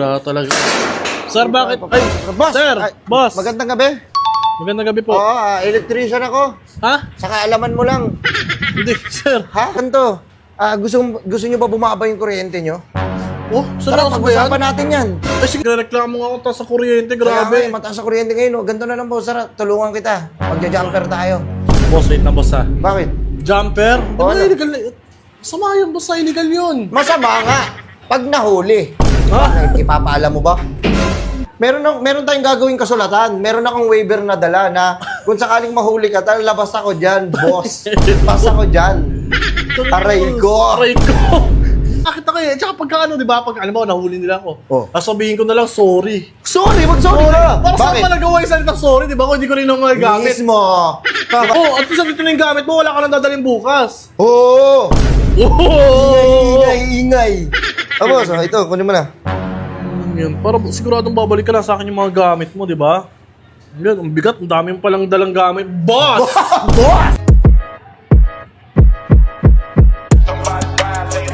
Ah, talaga. Sir, bakit? Ay, Boss! Sir, ay, boss. Magandang gabi. Magandang gabi po. Oo, ah, electrician ako. Ha? Saka alaman mo lang. Hindi, sir. Ha? Ganito. Ah, gusto, gusto nyo ba bumaba yung kuryente nyo? Oh, Tara, seryoso ba yan? pag-usapan natin yan. Ay, sige, reklamo nga ako tayo sa kuryente, Kaya nga, eh, grabe. mataas sa kuryente ngayon. Oh. Ganito na lang, boss. Tara, tulungan kita. Magja-jumper tayo. Boss, wait na, boss ha. Bakit? Jumper? Di Oo, ba ano? illegal? Sama yun, boss, illegal yun. Masama nga. Pag nahuli. Ha? Bakit? Ipapaalam mo ba? Meron, na, meron tayong gagawing kasulatan. Meron akong waiver na dala na kung sakaling mahuli ka, tal, labas ako dyan, boss. Labas ako dyan. Aray ko. Aray ko. Bakit ako eh? Tsaka pagka ano, di ba? Pag alam mo, nahuli nila ako. Oh. Sasabihin ko na lang, sorry. Sorry, mag-sorry ka. Para saan Bakit? pa nagawa yung salitang sorry, di ba? Kung hindi ko rin nung gamit. Mismo. Oo, oh, at least dito na yung gamit mo, wala ka nang dadalhin bukas. Oo. Oo! Ingay, ingay. Ah, boss, ah, ito, kunin mo na. Ano Yan, para siguradong babalik ka na sa akin yung mga gamit mo, di ba? Yan, ang bigat, ang dami palang dalang gamit. Boss! boss!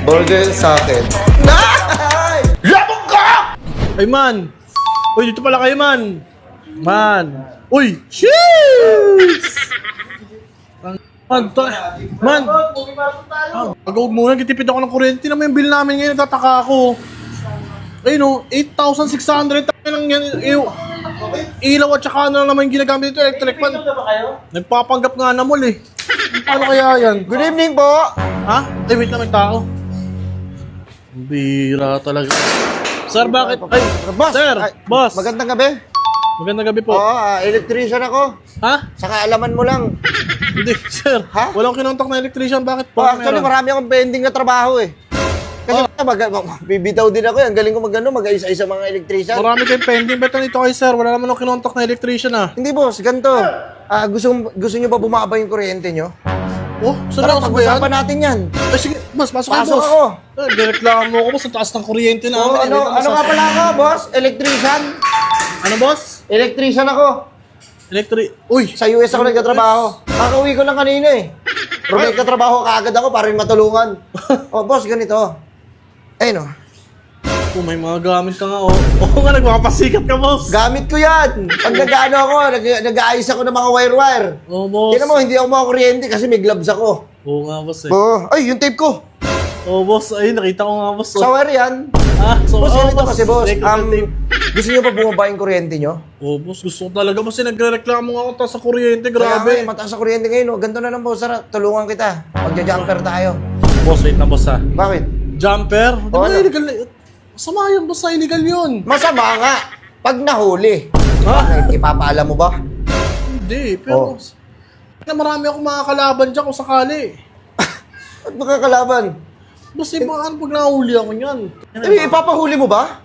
Burger sa akin. Ay! Labog ka! Ay, man! Uy, dito pala kayo, man! Man! Uy! Cheers! Man, ta- man! Ah, Pag-uog muna, gitipid ako ng kuryente. Tingnan mo yung bill namin ngayon, nagtataka ako. Ayun no, 8,600 tayo lang yan. Ew. Ilaw at saka ano na naman yung ginagamit dito, electric fan. Nagpapanggap nga na mall eh. Paano kaya yan? Good evening po. Ha? Ay, wait lang, may tao. Ang Bira talaga. Sir, bakit? Ay, Boss! Sir, ay, boss. Magandang gabi. Magandang gabi po. Oo, ah, electrician ako. Ha? Saka alaman mo lang. Hindi, sir. Ha? Walang kinontak na electrician. Bakit po? Oh, actually, Meron? marami akong pending na trabaho eh. Kasi mag, mag, bibitaw din ako eh. Ang galing ko mag-ano, mag-aisa-isa mga electrician. Marami kayong pending. Ba't nandito kayo, sir? Wala naman akong kinontak na electrician, ah. Hindi boss, ganito. Ah, gusto, gusto nyo ba bumaba yung kuryente nyo? Oh, Tara, seryoso yan? pag-usapan natin yan. Ay, sige, boss, pasok Pasok boss. ako. Eh, Direklamo ako, boss. Ang taas ng kuryente na. Oh, ano, ano nga pala ako, boss? Electrician? Ano, boss? Electrician ako. Electric. Uy! Sa US ako nagtatrabaho. Kakauwi ko lang kanina eh. Pero may katrabaho kaagad ako para rin matulungan. Oh, boss, ganito. Ayun oh. Oh, may mga gamit ka nga, oh. Oo nga, nagpapasikat ka, boss. Gamit ko yan. Pag nag-ano ako, nag- nag-aayos ako ng mga wire-wire. Oh, boss. Tingnan mo, hindi ako makakuryente kasi may gloves ako. Oo nga, boss, eh. Oh, ay, yung tape ko. Oh, boss. Ay, nakita ko nga, boss. Sa Oh. wire yan. Ah, so, Boss, oh, ganito kasi, boss. Um, gusto nyo ba bumaba yung kuryente nyo? Oh, boss, gusto ko talaga. Boss, eh, nagre-reklamo nga ako tayo sa kuryente. Kaya nga, Grabe. eh, mataas sa kuryente ngayon. Oh. Ganito na lang, boss. Tara, tulungan kita. Magja-jumper tayo. Boss, wait na, boss, ha. Bakit? Jumper? Di Oo, ba ano? illegal? Sama yun, boss, sa illegal yun. Masama nga. Pag nahuli. Ha? Ipapaalam mo ba? Hindi, pero... Oh. Na marami akong mga kalaban dyan kung sakali. At makakalaban? Boss, eh, baka pag nahuli ako niyan. Eh, ipapahuli mo ba?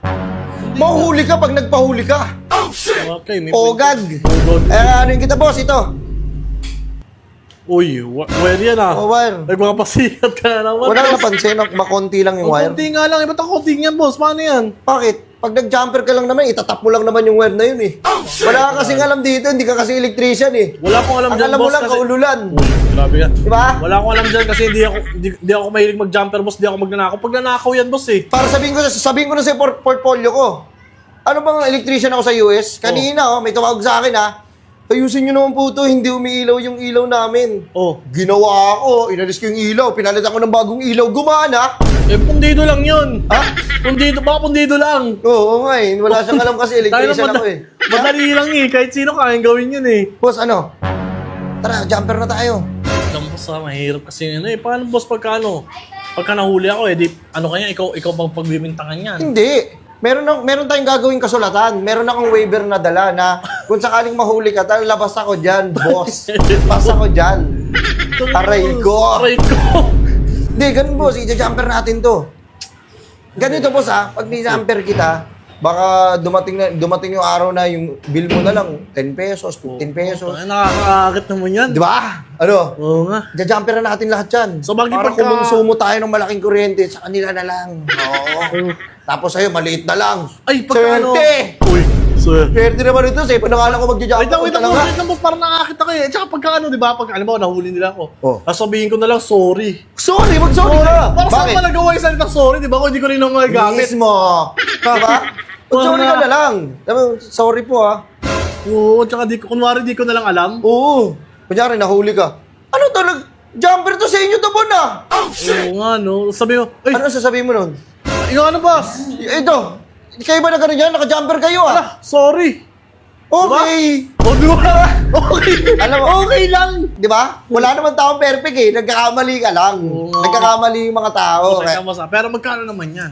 Mahuhuli ka pag nagpahuli ka. Okay, may... Ogag. Ogag. Eh, ano yung kita, boss? Ito. Uy, wa- wire yan ah. Oh, wire. Nagpapasikat ka na naman. Wala napansin, na makonti lang yung Oh, wire. konti nga lang. Eh, ba't ang konti yan, boss? Paano yan? Bakit? Pag nag-jumper ka lang naman, itatap mo lang naman yung wire na yun eh. Wala ka kasing alam dito, hindi ka kasi electrician eh. Wala akong alam Ang dyan, alam mo boss. lang, kasi... kaululan. Uy, grabe yan. Di ba? Wala akong alam dyan kasi hindi ako, hindi, hindi ako mahilig mag-jumper, boss. Hindi ako magnanakaw. Pag nanakaw yan, boss eh. Para sabihin ko, sabihin ko na sa por- portfolio ko. Ano bang electrician ako sa US? Kanina, oh, may tumawag sa akin ha. Ayusin nyo naman po to, hindi umiilaw yung ilaw namin. Oh. Ginawa ko, inalis ko yung ilaw, pinalitan ko ng bagong ilaw, gumana. Eh, pundido lang yun. Ha? Pundido, baka pundido lang. Oo nga eh, wala siyang alam kasi electrician ako eh. madali lang eh. Kahit sino kayang gawin yun eh. Boss, ano? Tara, jumper na tayo. Alam mo sa mahirap kasi ano eh. Paano boss pagka ano? Pagka nahuli ako eh, di, ano kaya, ikaw, ikaw bang pagbibintangan yan? Hindi. Meron, na, meron tayong gagawing kasulatan. Meron akong waiver na dala na kung sakaling mahuli ka, tal, labas ako dyan, boss. Labas ako dyan. Aray ko. Aray ko. Hindi, ganun boss. I-jumper natin to. Ganito boss ha, pag ni-jumper kita, baka dumating na dumating yung araw na yung bill mo na lang 10 pesos, 15 pesos. Ay, nakakaakit naman yan. Di ba? Ano? Oo nga. Jajumper na natin lahat yan. So, bagay Para pagka- kumonsumo tayo ng malaking kuryente, sa kanila na lang. Oo. Tapos sa'yo, maliit na lang. Ay, pagka ano. Swerte! Uy, sir. Swerte naman ito, sa'yo, panangalan ko magjajumper. Wait lang, wait lang, talaga. wait lang, boss. Parang nakakit ako eh. Tsaka pagka ano, di ba? Pag, alam mo, nahuli nila ako. Oh. Sasabihin ko na lang, sorry. Sorry, mag-sorry ka. Para saan pa nagawa yung salitang sorry, di ba? Kung hindi ko rin naman gamit. Mismo. Diba? Sorry ka na lang. Sorry po ah. Oo, tsaka di ko, kunwari di ko na lang alam. Oo. Kunyari, nahuli ka. Ano to? Nag jumper to sa inyo to, Bon ah. Oo nga, no. Sabi mo, ay, Ano sasabihin mo nun? Yung ano, boss? Ito. Kayo ba na gano'n yan? Naka-jumper kayo ah. Ah, sorry. Okay. O, di ba? Okay. Alam mo- okay lang. Di ba? Wala naman taong perfect eh. Nagkakamali ka lang. Oo. Nagkakamali yung mga tao. Okay, Kaya- tama sa. Pero magkano naman yan?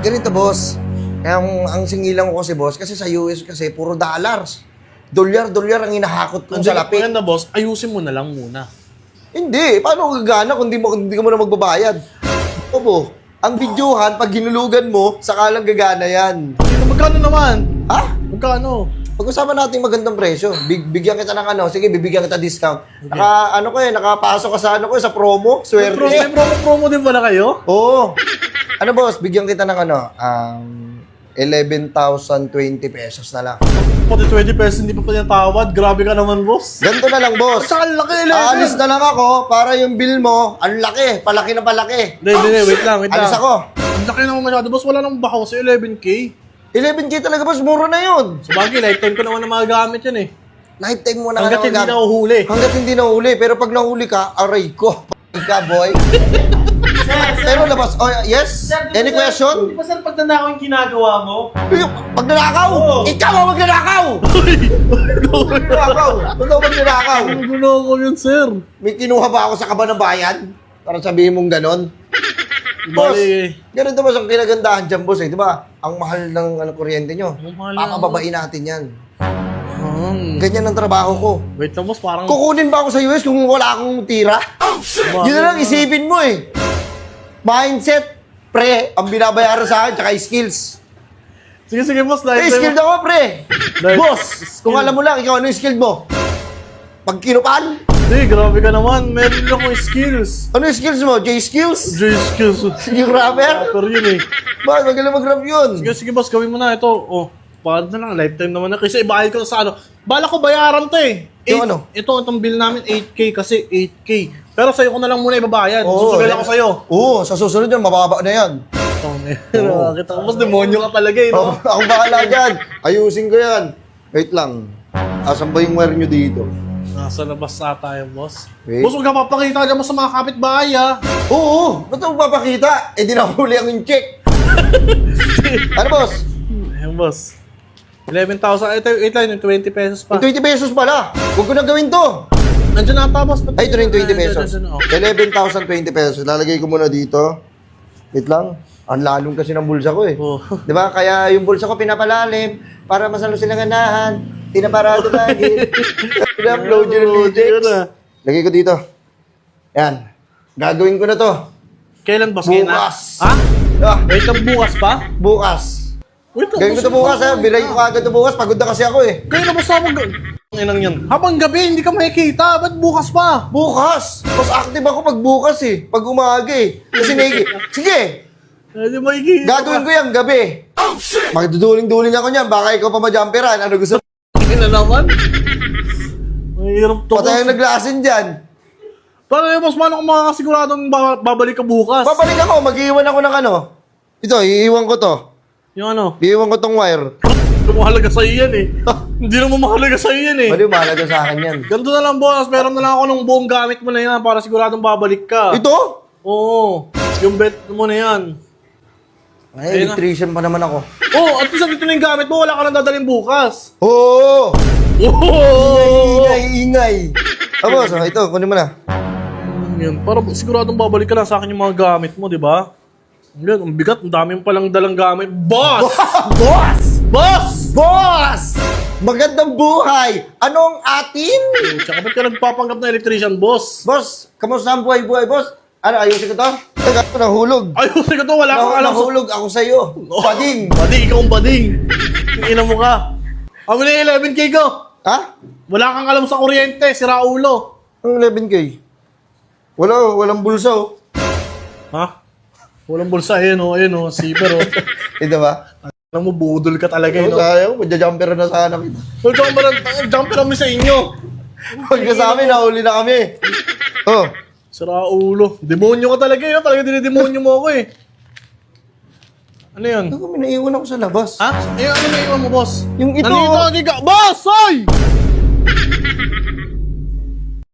Ganito, boss. Ang, ang singilan ko kasi, boss, kasi sa US kasi puro dollars. Dolyar, dolyar ang hinahakot kong Ang salapi. Maganda, boss, ayusin mo na lang muna. Hindi. Paano gagana kung di, mo, kung di ka mo na magbabayad? Opo. Ang videohan, pag ginulugan mo, saka lang gagana yan. Ano, magkano naman? Ha? Magkano? Pag-usapan natin magandang presyo. Big, bigyan kita ng ano. Sige, bibigyan kita discount. Naka, ano ko eh, nakapasok ka sa ano ko, sa promo. May promo, may Swerte. promo, promo din pala kayo? Oo. Ano boss, bigyan kita ng ano, um, 11,020 pesos na lang. Pati 20 pesos hindi pa pa niya tawad. Grabe ka naman, boss. Ganito na lang, boss. Tsaka ang laki, 11. Aalis na lang ako para yung bill mo, ang laki, palaki na palaki. Hindi, hindi, wait lang, wait lang. Alis ako. Ang laki naman masyado, boss. Wala namang baka sa 11K. 11K talaga, boss. Mura na yun. Sa bagay, lifetime ko naman na magagamit yan eh. Lifetime mo na Hanggat hindi naman na gag- uhuli. Hanggat hindi na uhuli. Pero pag nahuli ka, aray ko. ka, boy. Pero labas. Oh, yes? Any question? ba sir, pag nanakaw yung ginagawa mo? Yung Magnanakaw! Oo. Ikaw ang magnanakaw! Magnanakaw! Totoo magnanakaw! Ano ko yun, sir? May kinuha ba ako sa kaba ng bayan? Para sabihin mong ganon? Boss, Bali, ganito ba ang kinagandahan dyan, boss eh, di ba? Ang mahal ng ano, kuryente nyo. Ang mahal ng- Papababain natin yan. hmm. Ganyan ang trabaho ko. Wait lang, boss. Parang... Kukunin ba ako sa US kung wala akong tira? Yun na lang isipin mo eh. Mindset, pre, ang binabayaran sa akin, tsaka skills. Sige, sige, boss. Eh, Lifetime skilled ako, pre. Like- Boss, kung alam mo lang, ikaw ano yung skilled mo? Pag kinupan, Hindi, grabe ka naman. Meron akong skills. ano yung skills mo? J-skills? J skills. Yung rapper? Rapper yun eh. Ba, magaling mag-rap yun. Sige, sige, boss. Gawin mo na ito. Oh, paano na lang. Lifetime naman na. Kasi ibayad ko sa ano. Bala ko bayaran to eh. Yung ano? Ito, itong bill namin, 8K kasi 8K. Pero sa'yo ko na lang muna ibabayad. Oo, Susugal eh. ako sa'yo. Oo, sa susunod yun, mababa na yan. Oo. Kita ko, boss, demonyo ka talaga eh, Oh, no? ako bahala dyan. Ayusin ko yan. Wait lang. Asan ba yung wire nyo dito? Nasa labas na tayo, boss. Wait. Boss, huwag ka papakita dyan mo sa mga kapitbahay, ah. Oo, ba't mo papakita? Eh, di nahuli ang yung check. ano, boss? Ayun, boss. 11,000. Ito, ito yun, yung 20 pesos pa. 20 pesos pala. Huwag ko na gawin to. Nandiyan na ata, boss. Ay, ito na yung 20 Nandiyan, pesos. nandiyan, oh. 11,020 pesos. Lalagay ko muna dito. Wait lang. Ang lalong kasi ng bulsa ko eh. Oh. Di ba? Kaya yung bulsa ko pinapalalim para masalo silang ganahan. Tinaparado lagi. Pina-upload yun ng yun, ah. Lagay ko dito. Yan. Gagawin ko na to. Kailan, boss? Bukas. Ha? Ah, Wait, lang, bukas pa? bukas. Wait, lang, Gawin ko to bukas ha. Bilay ko agad to bukas. Pagod na kasi ako eh. Kaya na, boss, habang... Ang inang yan. Habang gabi, hindi ka makikita. Ba't bukas pa? Bukas! Mas active ako pag bukas eh. Pag umaga eh. Kasi negi. Sige! Hindi makikita. Gagawin ko yan gabi. Magduduling-duling ako niyan. Baka ikaw pa majumperan. Ano gusto mo? Hindi na naman. Mahirap to, Patay ang naglasin dyan. Paano yun, boss? Paano kung makakasiguradong ba- babalik ka bukas? Babalik ako. Mag-iwan ako ng ano. Ito, iiwan ko to. Yung ano? Iiwan ko tong wire. Mahalaga sa'yo yan eh. Hindi naman mahalaga sa'yo yan eh. Mali, mahalaga sa akin yan. Ganito na lang, boss. Meron na lang ako ng buong gamit mo na yan para siguradong babalik ka. Ito? Oo. Yung bet mo na yan. Ay, electrician pa naman ako. Oo, at least dito na yung gamit mo. Wala ka nang dadalhin bukas. Oo! Oo! Ingay, ingay. Tapos, oh, ito, kunin mo na. Yan, para siguradong babalik ka lang sa akin yung mga gamit mo, di ba? Yan, ang bigat. Ang dami mo palang dalang gamit. Boss! Boss! Boss! Boss! Magandang buhay! Anong atin? Tsaka ba't ka nagpapanggap na electrician, boss? Boss, kamusta ang buhay-buhay, boss? Ano, ayusin ko to? Teka, ako nahulog. Ayusin ko to, wala Nah, alam sa... nahulog ako sa'yo. Bading. Bading, ikaw ang bading. Ang ina mo ka. Na yung 11K ko. Ha? Wala kang alam sa kuryente, sira ulo. Ang 11K? Wala, walang bulsa, oh. Ha? Walang bulsa, ayun o, ayun o, zipper o. Ito ba? Alam mo, budol ka talaga, Ano yun o. sayang, magja-jumper na sana kita. Ka ba jumper kami sa inyo. Pagka sa amin, nahuli na kami. Oh, Sira ulo. Demonyo ka talaga yun. Talaga dinidemonyo mo ako eh. Ano yun? Ako, may naiwan ako sa labas. Ha? Eh, ano na iwan mo, boss? Yung ito. Nandito, di ka. Boss! Oy!